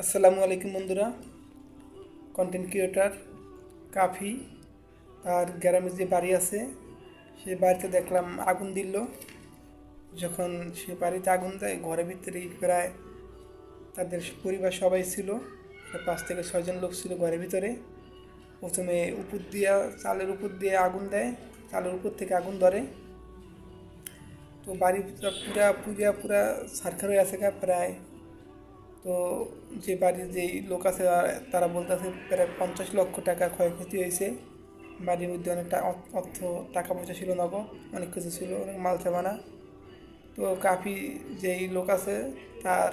আসসালামু আলাইকুম বন্ধুরা। কন্টেন্ট ক্রিয়েটার কাফি, তার গ্রামে যে বাড়ি আছে সেই বাড়িতে দেখলাম আগুন দিল। যখন সে বাড়িতে আগুন দেয়, ঘরের ভিতরেই প্রায় তাদের পরিবার সবাই ছিল। পাঁচ থেকে ছয়জন লোক ছিল ঘরের ভিতরে। প্রথমে উপর দিয়ে, চালের উপর দিয়ে আগুন দেয়, চালের উপর থেকে আগুন ধরে। তো বাড়ি পুরা পুরা পুরা সারখার হয়ে আছে প্রায় তো যে বাড়ির যেই লোক আছে, তারা বলতেছে প্রায় পঞ্চাশ লক্ষ টাকা ক্ষয়ক্ষতি হয়েছে। বাড়ির মধ্যে অনেকটা অর্থ- টাকা পয়সা ছিল নগদ, অনেক কিছু ছিল, অনেক মাল চাবানা তো কাফি যেই লোক আছে, তার,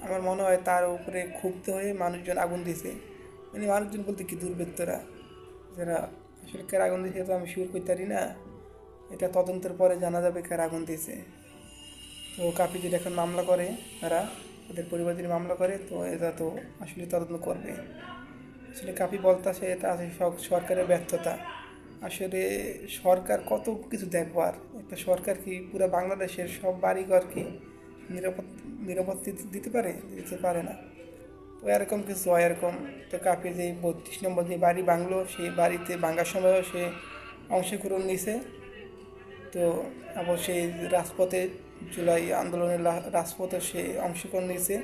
আমার মনে হয় তার উপরে ক্ষুব্ধ হয়ে মানুষজন আগুন দিয়েছে। মানে মানুষজন বলতে কি দুর্বৃত্তরা? যারা আসলে কার আগুন দিয়েছে তো আমি শিওর করতে পারি না। এটা তদন্তের পরে জানা যাবে কার আগুন দিয়েছে। তো কাপি যদি এখন মামলা করে তারা ওদের পরিবার যদি মামলা করে, তো এটা তো আসলে তদন্ত করবে। আসলে কাপি বলতেছে এটা আছে সব- সরকারের ব্যর্থতা। আসলে সরকার কত কিছু দেখবার। একটা সরকার কি পুরো বাংলাদেশের সব বাড়িঘর কি নিরাপদ, নিরাপত্তা দিতে- দিতে পারে? দিতে পারে না। তো এরকম কিছু হয়, এরকম। তো কাপি যে বত্রিশ নম্বর যে বাড়ি বাংলো সেই বাড়িতে ভাঙার সময়ও সে অংশগ্রহণ নিছে। তো আবার সেই রাজপথে জুলাই আন্দোলনের রাজপথে সে অংশগ্রহণ নিয়েছে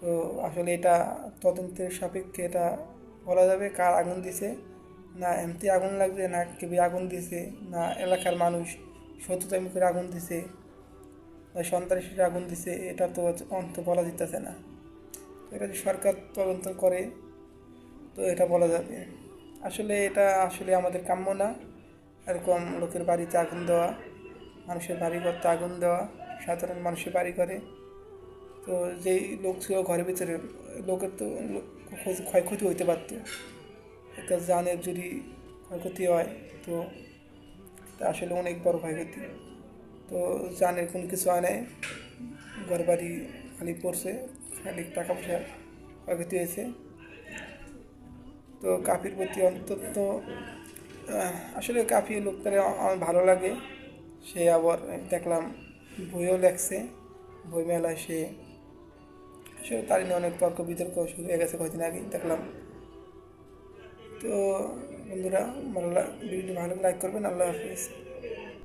তো আসলে এটা তদন্তের সাপেক্ষে এটা বলা যাবে কার আগুন দিছে, না এমতি আগুন লাগছে, না কেবি আগুন দিছে, না এলাকার মানুষ শত্রুতামি করে আগুন দিছে, না সন্ত্রাসীরা আগুন দিছে, এটা তো অন্ত বলা যেতেছে না। এটা যদি সরকার তদন্ত করে, তো এটা বলা যাবে। আসলে এটা আসলে আমাদের কাম্য না। এরকম লোকের বাড়িতে আগুন দেওয়া মানুষের বাড়ি করতে আগুন দেওয়া, সাধারণ মানুষের বাড়ি করে তো যেই লোক ছিল ঘরের ভিতরে, লোকের তো ক্ষয়ক্ষতি হইতে পারত। একটা জানের যদি ক্ষয়ক্ষতি হয়, তো আসলে অনেক বড় ক্ষয়ক্ষতি। তো জানের কোনো কিছু হয় নাই ঘর বাড়ি খালি পড়ছে, খালি টাকা পয়সা ক্ষয়ক্ষতি হয়েছে। তো কাফির প্রতি অন্তত আসলে কাফি লোকটারে আমার ভালো লাগে। সে আবার দেখলাম বইও লেখছে, বই মেলায় সে সে তার নিয়ে অনেক তর্ক বিতর্ক শুরু হয়ে গেছে কয়েকদিন আগে দেখলাম। তো বন্ধুরা, ভালো ভিডিওটি ভালো লাইক করবেন, আল্লাহ হাফিজ।